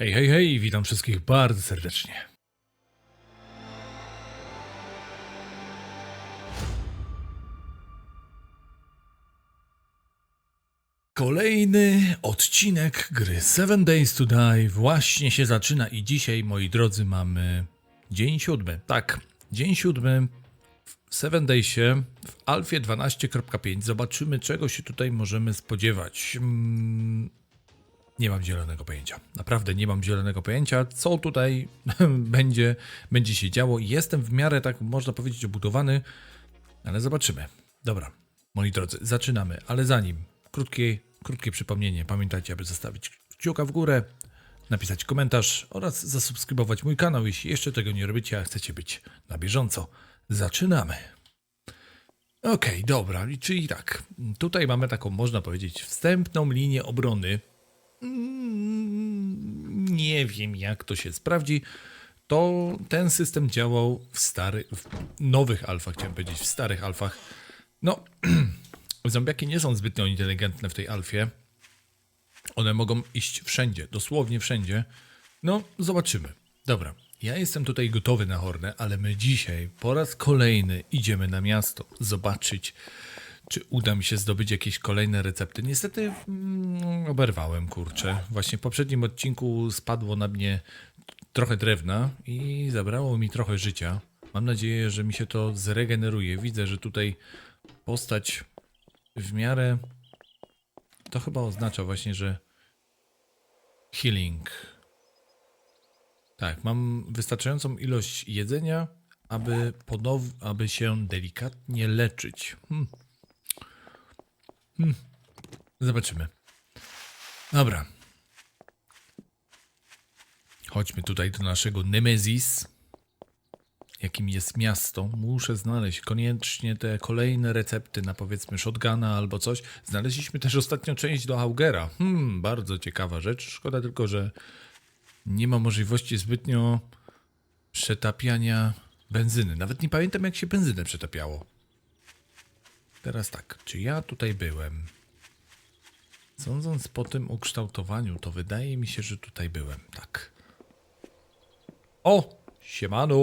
Hej, hej, hej, witam wszystkich bardzo serdecznie. Kolejny odcinek gry Seven Days to Die właśnie się zaczyna i dzisiaj, moi drodzy, mamy dzień siódmy. Tak, dzień siódmy w Seven Daysie w Alfie 12.5. Zobaczymy, czego się tutaj możemy spodziewać. Mm, nie mam zielonego pojęcia. Naprawdę nie mam zielonego pojęcia, co tutaj będzie, będzie się działo. Jestem w miarę, tak można powiedzieć, obudowany, ale zobaczymy. Dobra, moi drodzy, zaczynamy, ale zanim krótkie, krótkie przypomnienie. Pamiętajcie, aby zostawić kciuka w górę, napisać komentarz oraz zasubskrybować mój kanał, jeśli jeszcze tego nie robicie, a chcecie być na bieżąco. Zaczynamy. Okej, dobra, i czyli tak. Tutaj mamy taką, można powiedzieć, wstępną linię obrony. Mm, Nie wiem, jak to się sprawdzi. To ten system działał w starych, w nowych alfach, chciałem powiedzieć, w starych alfach. No, zombiaki nie są zbytnio inteligentne w tej alfie. One mogą iść wszędzie, dosłownie wszędzie. No, zobaczymy. Dobra, ja jestem tutaj gotowy na hornę, ale my dzisiaj po raz kolejny idziemy na miasto zobaczyć, czy uda mi się zdobyć jakieś kolejne recepty. Niestety mm, oberwałem, kurczę. Właśnie w poprzednim odcinku spadło na mnie trochę drewna i zabrało mi trochę życia. Mam nadzieję, że mi się to zregeneruje. Widzę, że tutaj postać w miarę to chyba oznacza właśnie, że healing. Tak, mam wystarczającą ilość jedzenia, aby ponow, aby się delikatnie leczyć. Hmm. Hmm. Zobaczymy. Dobra. Chodźmy tutaj do naszego Nemesis, jakim jest miasto. Muszę znaleźć koniecznie te kolejne recepty na powiedzmy shotguna albo coś. Znaleźliśmy też ostatnio część do Augera. Hmm, bardzo ciekawa rzecz. Szkoda tylko, że nie ma możliwości zbytnio przetapiania benzyny. Nawet nie pamiętam, jak się benzynę przetapiało. Teraz tak, czy ja tutaj byłem? Sądząc po tym ukształtowaniu, to wydaje mi się, że tutaj byłem. Tak. O! Siemano!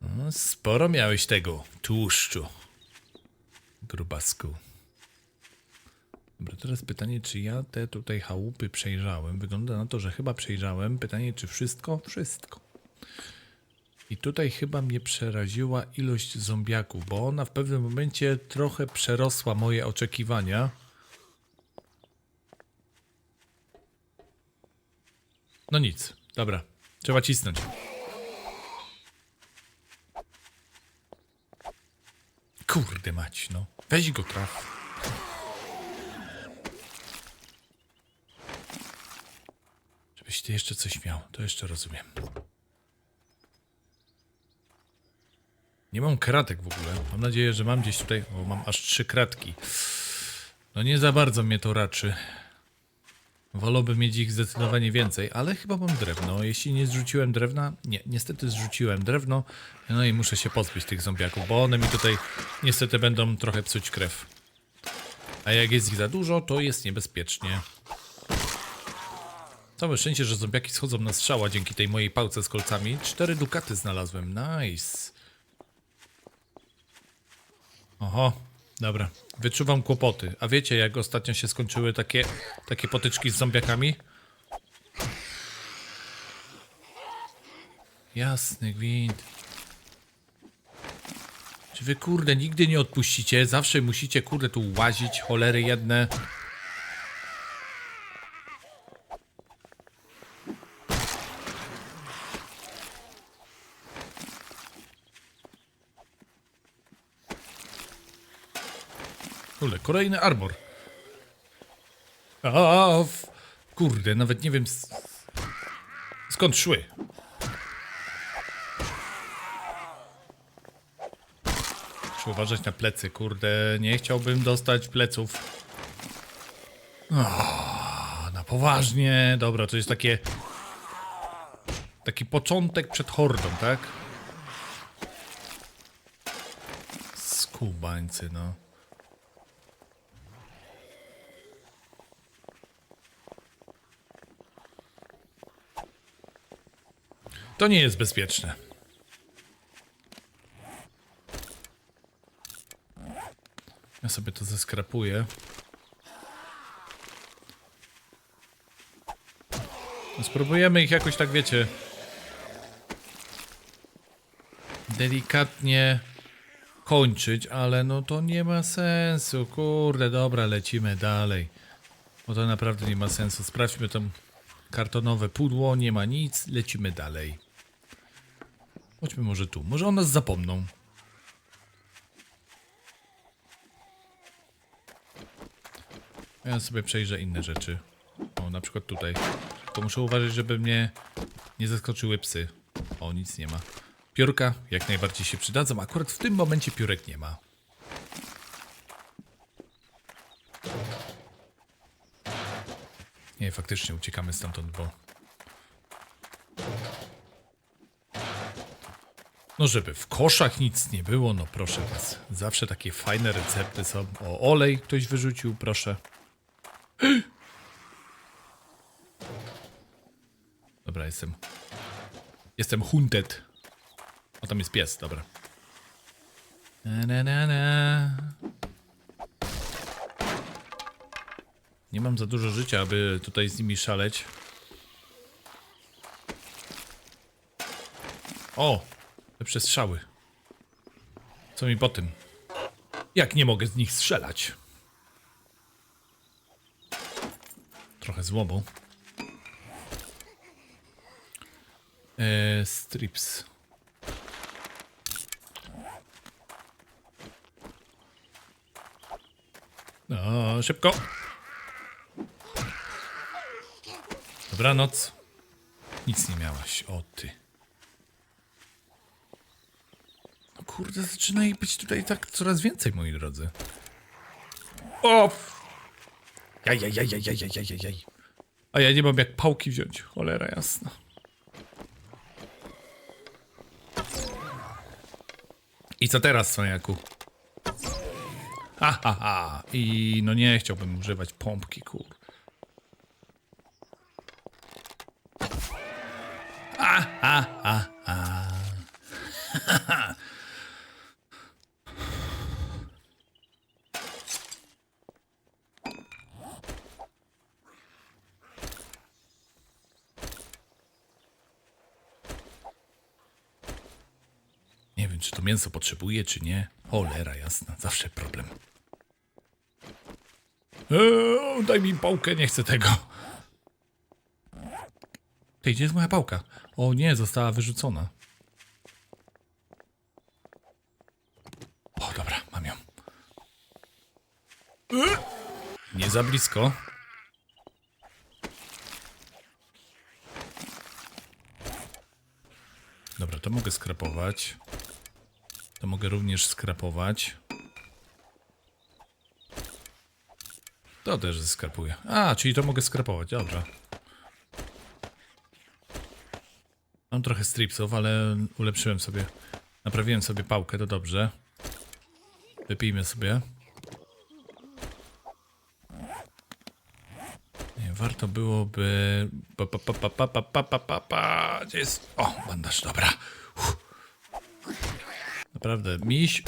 No, Sporo miałeś tego tłuszczu. Grubasku. Dobra, teraz pytanie, czy ja te tutaj chałupy przejrzałem. Wygląda na to, że chyba przejrzałem. Pytanie, czy wszystko? Wszystko. I tutaj chyba mnie przeraziła ilość zombiaków, bo ona w pewnym momencie trochę przerosła moje oczekiwania. No nic, dobra, trzeba cisnąć. Kurde mać, no. Weź go traf. Żebyś ty jeszcze coś miał, to jeszcze rozumiem. Nie mam kratek w ogóle. Mam nadzieję, że mam gdzieś tutaj. O, mam aż trzy kratki. No nie za bardzo mnie to raczy. Wolałbym mieć ich zdecydowanie więcej, ale chyba mam drewno. Jeśli nie zrzuciłem drewna, nie, niestety zrzuciłem drewno. No i muszę się pozbyć tych zombiaków, bo one mi tutaj niestety będą trochę psuć krew. A jak jest ich za dużo, to jest niebezpiecznie. Całe szczęście, że zombiaki schodzą na strzała dzięki tej mojej pałce z kolcami. Cztery dukaty znalazłem. Nice. Oho, dobra. Wyczuwam kłopoty. A wiecie, jak ostatnio się skończyły takie, takie potyczki z zombiakami? Jasny gwint. Czy wy kurde nigdy nie odpuścicie? Zawsze musicie kurde tu łazić, cholery jedne. Kolejny armor. A. Kurde, nawet nie wiem skąd szły. Muszę uważać na plecy, kurde, nie chciałbym dostać pleców. O, na poważnie. Dobra, to jest takie... Taki początek przed hordą, tak? Skubańcy, no. To nie jest bezpieczne. Ja sobie to zeskrapuję. Spróbujemy ich jakoś tak, wiecie, delikatnie kończyć, ale no to nie ma sensu. Kurde, dobra, lecimy dalej. Bo to naprawdę nie ma sensu. Sprawdźmy tam kartonowe pudło, nie ma nic, lecimy dalej. Chodźmy może tu. Może o nas zapomną. Ja sobie przejrzę inne rzeczy. O, na przykład tutaj. To muszę uważać, żeby mnie nie zaskoczyły psy. O, nic nie ma. Piórka jak najbardziej się przydadzą. Akurat w tym momencie piórek nie ma. Nie, faktycznie uciekamy stamtąd, bo... No żeby w koszach nic nie było, no proszę was. Zawsze takie fajne recepty są. O, olej ktoś wyrzucił, proszę. Dobra, jestem... Jestem hunted. O, tam jest pies, dobra. Na, na, na. Nie mam za dużo życia, aby tutaj z nimi szaleć. O! Lepsze strzały. Co mi po tym? Jak nie mogę z nich strzelać? Trochę złomu. Eee, strips. No, szybko. Dobranoc. Nic nie miałaś, o ty. No kurde, zaczyna ich być tutaj tak coraz więcej, moi drodzy. O! Jaj, jaj, jaj, jaj, jaj, jaj. A ja nie mam jak pałki wziąć, cholera jasna. I co teraz, cwaniaku? Ha, ha, ha. I no nie chciałbym używać pompki, kur. A, a, a. Nie wiem, czy to mięso potrzebuje, czy nie. Cholera jasna, zawsze problem. Eee, daj mi pałkę, nie chcę tego. Ty, gdzie jest moja pałka? O nie, została wyrzucona. O, dobra, mam ją. Eee, Nie za blisko. Dobra, to mogę skrapować. To mogę również skrapować. To też skrapuję. A, czyli to mogę skrapować, dobra. Mam trochę stripsów, ale ulepszyłem sobie. Naprawiłem sobie pałkę, to dobrze. Wypijmy sobie. Warto byłoby. Pa, pa, pa, pa, pa, pa, pa, pa, pa. Gdzie jest? O, bandaż, dobra. Naprawdę, miś.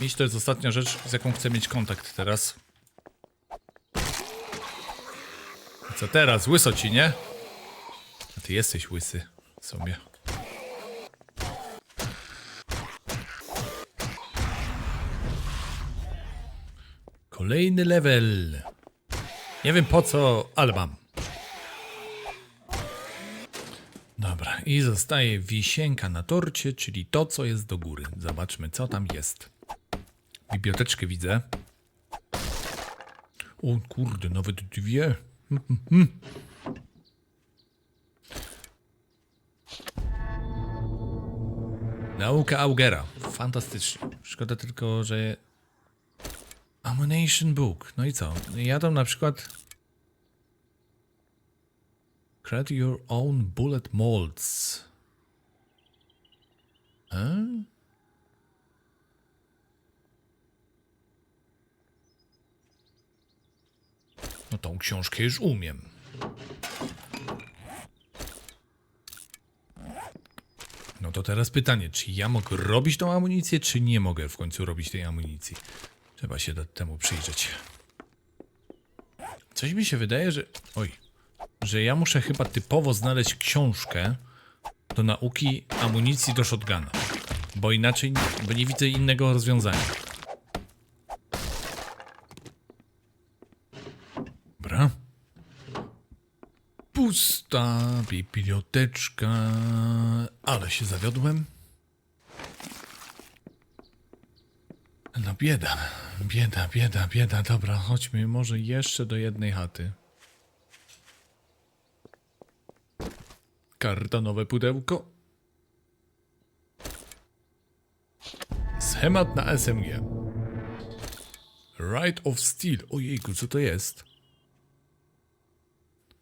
Miś to jest ostatnia rzecz, z jaką chcę mieć kontakt teraz. Co teraz? Łyso ci, nie? A ty jesteś łysy sobie. Kolejny level. Nie wiem po co, ale mam. Dobra, i zostaje wisienka na torcie, czyli to, co jest do góry. Zobaczmy, co tam jest. Biblioteczkę widzę. O kurde, nawet dwie. Nauka Augera. Fantastycznie. Szkoda tylko, że... Ammunition Book. No i co? Jadą na przykład... Create your own bullet molds. E? No tą książkę już umiem. No to teraz pytanie, czy ja mogę robić tą amunicję, czy nie mogę w końcu robić tej amunicji? Trzeba się temu przyjrzeć. Coś mi się wydaje, że... Oj, że ja muszę chyba typowo znaleźć książkę do nauki amunicji do shotguna. Bo inaczej, bo nie widzę innego rozwiązania. Dobra. Pusta biblioteczka. Ale się zawiodłem. No bieda, bieda, bieda, bieda. Dobra, chodźmy może jeszcze do jednej chaty. Kartonowe pudełko. Schemat na SMG. Right of Steel. Ojejku, co to jest?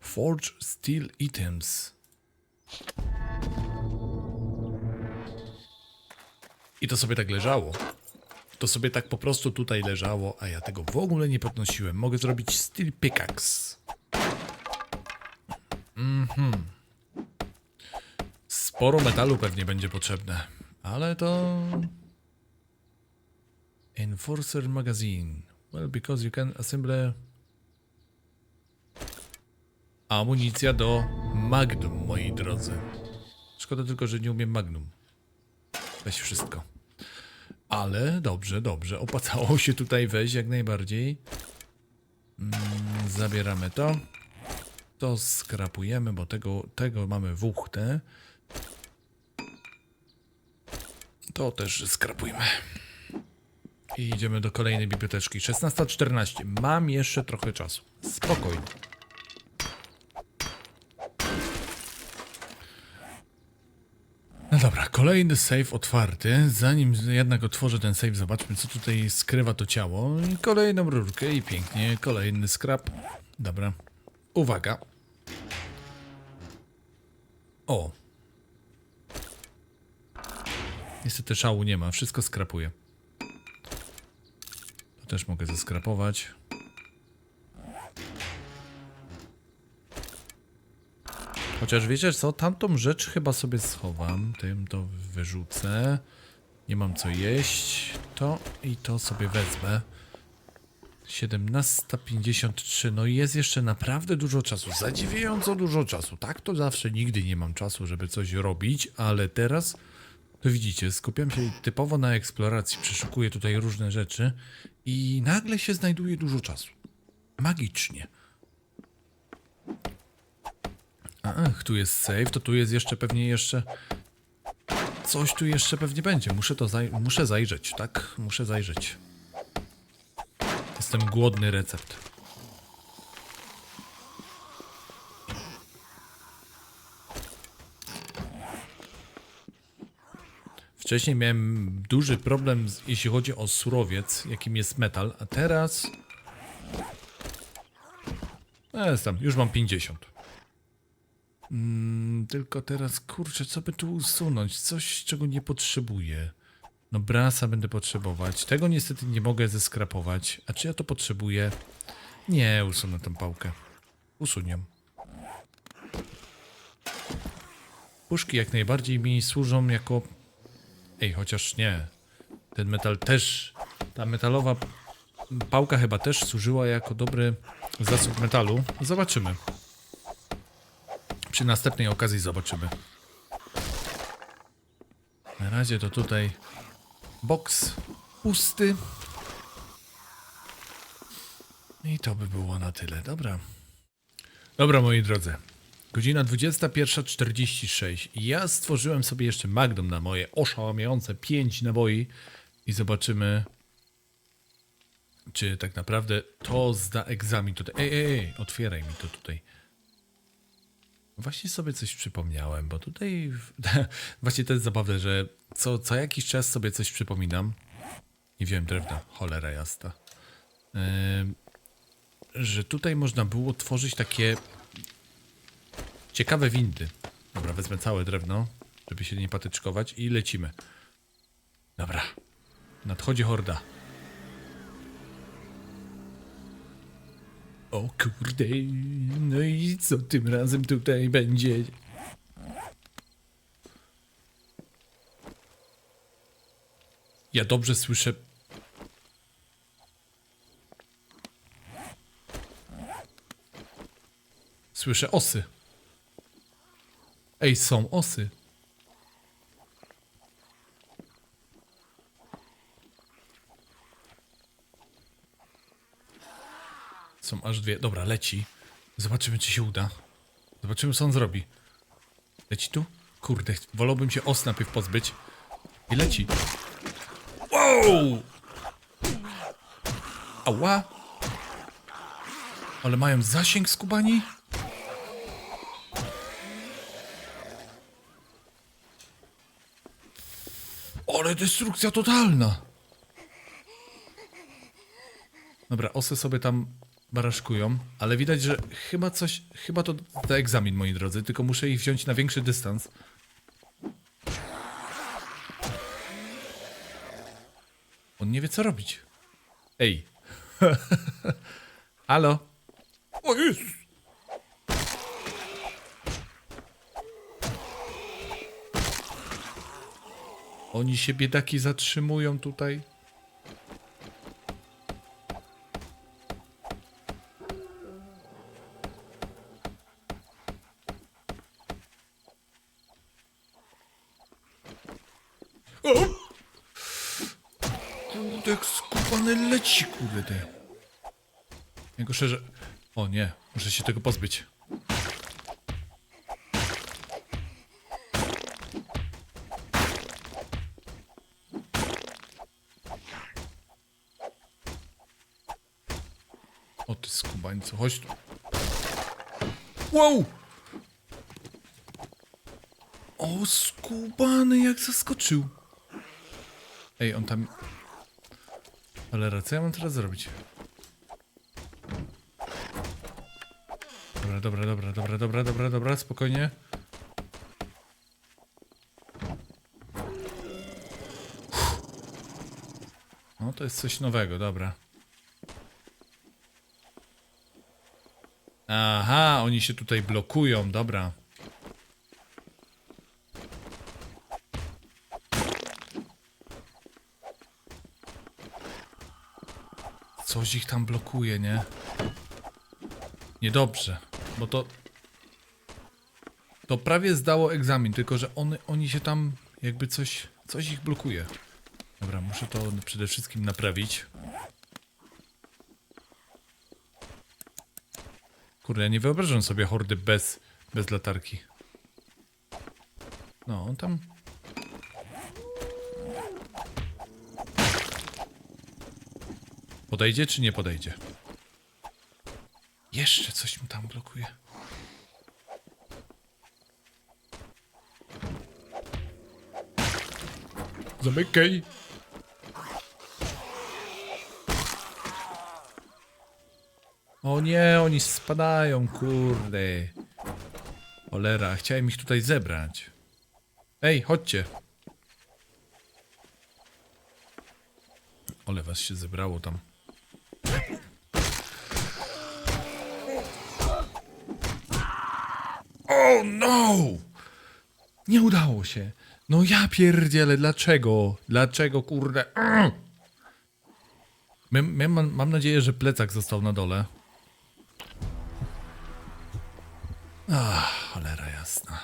Forge Steel Items. I to sobie tak leżało. To sobie tak po prostu tutaj leżało, a ja tego w ogóle nie podnosiłem. Mogę zrobić Steel Pickaxe. Mhm. Sporo metalu pewnie będzie potrzebne, ale to... Enforcer Magazine. Well, because you can assemble... Amunicja do Magnum, moi drodzy. Szkoda tylko, że nie umiem Magnum. Weź wszystko. Ale dobrze, dobrze. Opłacało się tutaj wejść jak najbardziej. Mm, zabieramy to. To skrapujemy, bo tego, tego mamy wuchtę. To też skrapujmy. I idziemy do kolejnej biblioteczki. 16.14. Mam jeszcze trochę czasu. Spokojnie. No dobra, kolejny save otwarty. Zanim jednak otworzę ten save, zobaczmy co tutaj skrywa to ciało. I kolejną rurkę i pięknie, kolejny skrap. Dobra. Uwaga. O. Niestety szału nie ma, wszystko skrapuję. To też mogę zeskrapować. Chociaż wiecie co, tamtą rzecz chyba sobie schowam. Tym to wyrzucę. Nie mam co jeść. To i to sobie wezmę. 17.53. No i jest jeszcze naprawdę dużo czasu. Zadziwiająco dużo czasu. Tak to zawsze nigdy nie mam czasu, żeby coś robić, ale teraz to widzicie, skupiam się typowo na eksploracji, przeszukuję tutaj różne rzeczy i nagle się znajduje dużo czasu. Magicznie. Ach, tu jest save, to tu jest jeszcze pewnie jeszcze... Coś tu jeszcze pewnie będzie. Muszę to zaj muszę zajrzeć, tak? Muszę zajrzeć. Jestem głodny recept. Wcześniej miałem duży problem, jeśli chodzi o surowiec, jakim jest metal, a teraz... No, Jestem, już mam 50. Mm, tylko teraz, kurczę, co by tu usunąć? Coś, czego nie potrzebuję. No brasa będę potrzebować. Tego niestety nie mogę zeskrapować. A czy ja to potrzebuję? Nie, usunę tę pałkę. Usunię. Puszki jak najbardziej mi służą jako... Ej, chociaż nie. Ten metal też... Ta metalowa pałka chyba też służyła jako dobry zasób metalu. Zobaczymy. Przy następnej okazji zobaczymy. Na razie to tutaj boks pusty. I to by było na tyle. Dobra. Dobra, moi drodzy. Godzina 21.46. Ja stworzyłem sobie jeszcze Magnum na moje oszałamiające 5 naboi i zobaczymy, czy tak naprawdę to zda egzamin tutaj. Ej, ej, ej, otwieraj mi to tutaj. Właśnie sobie coś przypomniałem, bo tutaj właśnie to jest zabawne, że co, co jakiś czas sobie coś przypominam. Nie wiem, drewno, cholera jasna. Ym, że tutaj można było tworzyć takie ciekawe windy. Dobra, wezmę całe drewno, żeby się nie patyczkować i lecimy. Dobra, nadchodzi horda. O kurde, no i co tym razem tutaj będzie? Ja dobrze słyszę. Słyszę osy. Ej, są osy. Są aż dwie. Dobra, leci. Zobaczymy, czy się uda. Zobaczymy, co on zrobi. Leci tu? Kurde, wolałbym się os najpierw pozbyć. I leci. Wow! Ała! Ale mają zasięg skubani? Ale destrukcja totalna! Dobra, osy sobie tam baraszkują, ale widać, że chyba coś, chyba to da egzamin, moi drodzy, tylko muszę ich wziąć na większy dystans. On nie wie, co robić. Ej. Halo? O! Oni się biedaki zatrzymują tutaj. Kurde, leci, kurde. Jego szerze... O nie, muszę się tego pozbyć. Skubańcu, chodź tu. Wow! O, skubany, jak zaskoczył. Ej, on tam... Cholera, co ja mam teraz zrobić? Dobra, dobra, dobra, dobra, dobra, dobra, dobra, spokojnie. No, to jest coś nowego, dobra. Aha, oni się tutaj blokują, dobra. Coś ich tam blokuje, nie? Niedobrze, bo to... To prawie zdało egzamin, tylko że one, oni się tam jakby coś... Coś ich blokuje. Dobra, muszę to przede wszystkim naprawić. Kurde, ja nie wyobrażam sobie hordy bez, bez latarki. No, tam... Podejdzie czy nie podejdzie? Jeszcze coś mu tam blokuje. Zamykaj. O nie, oni spadają, kurde. Olera, chciałem ich tutaj zebrać. Ej, chodźcie. Ole was się zebrało tam. Oh no! Nie udało się. No ja pierdzielę, dlaczego? Dlaczego, kurde? Mm. Mem- Mam, mam nadzieję, że plecak został na dole. Ach, cholera jasna.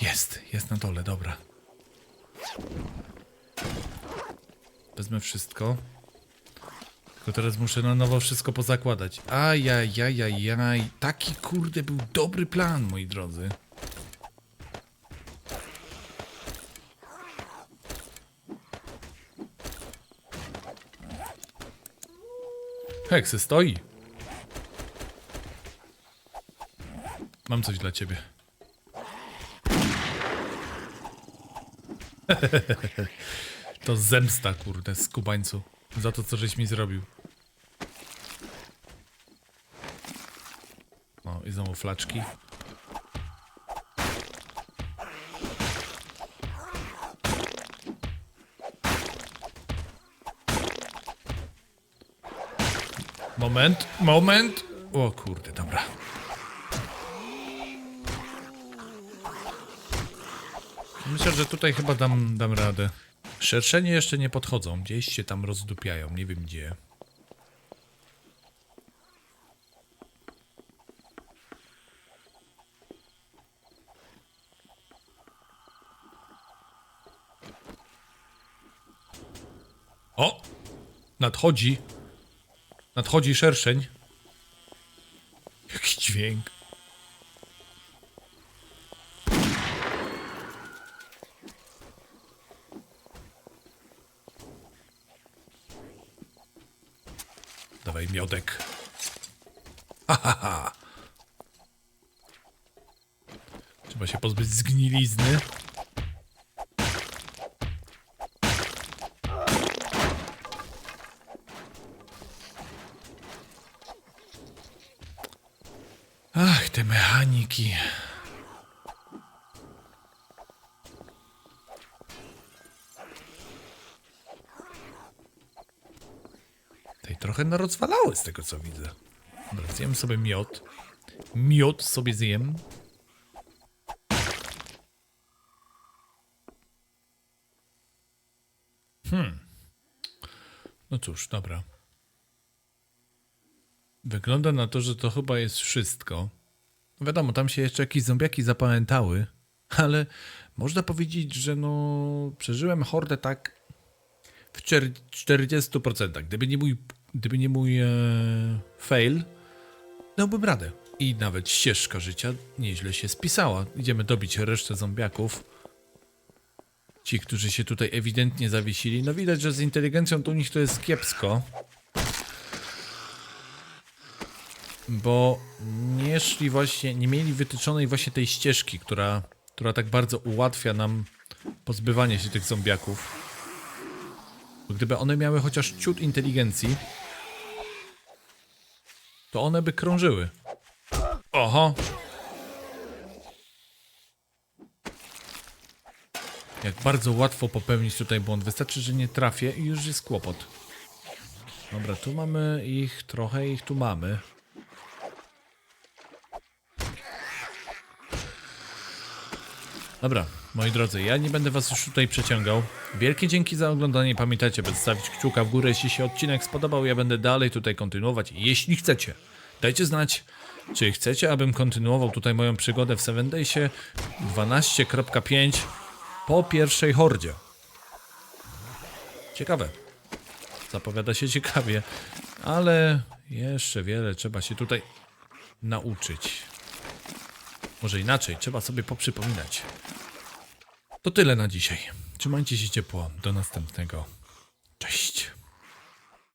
Jest, jest na dole, dobra. Wezmę wszystko. Tylko teraz muszę na nowo wszystko pozakładać. Ajajajajaj. Taki kurde był dobry plan, moi drodzy. Heksy stoi. Mam coś dla ciebie. to zemsta, kurde, skubańcu. Za to, co żeś mi zrobił. O, i znowu flaczki. Moment, moment. O kurde, dobra. Myślę, że tutaj chyba dam, dam radę. Szerszenie jeszcze nie podchodzą, gdzieś się tam rozdupiają, nie wiem gdzie. O! Nadchodzi. Nadchodzi szerszeń. Jaki dźwięk. Miodek. Ha, ha, ha. Trzeba się pozbyć zgnilizny. Ach, te mechaniki. Tej trochę narozwalały z tego co widzę. Dobra, zjem sobie miod. Miod sobie zjem. Hmm. No cóż, dobra. Wygląda na to, że to chyba jest wszystko. Wiadomo, tam się jeszcze jakieś zombiaki zapamiętały, ale można powiedzieć, że no przeżyłem hordę tak w czer- 40%. Gdyby nie mój, gdyby nie mój e, fail, dałbym radę. I nawet ścieżka życia nieźle się spisała. Idziemy dobić resztę zombiaków. Ci, którzy się tutaj ewidentnie zawiesili. No widać, że z inteligencją to u nich to jest kiepsko. bo nie szli właśnie, nie mieli wytyczonej właśnie tej ścieżki, która, która tak bardzo ułatwia nam pozbywanie się tych zombiaków. Gdyby one miały chociaż ciut inteligencji, to one by krążyły. Oho! Jak bardzo łatwo popełnić tutaj błąd. Wystarczy, że nie trafię i już jest kłopot. Dobra, tu mamy ich trochę, ich tu mamy. Dobra, moi drodzy, ja nie będę was już tutaj przeciągał. Wielkie dzięki za oglądanie. Pamiętajcie, by zostawić kciuka w górę, jeśli się odcinek spodobał. Ja będę dalej tutaj kontynuować. Jeśli chcecie, dajcie znać, czy chcecie, abym kontynuował tutaj moją przygodę w 7 Daysie 12.5 po pierwszej hordzie. Ciekawe. Zapowiada się ciekawie, ale jeszcze wiele trzeba się tutaj nauczyć. Może inaczej, trzeba sobie poprzypominać. To tyle na dzisiaj. Trzymajcie się ciepło. Do następnego. Cześć.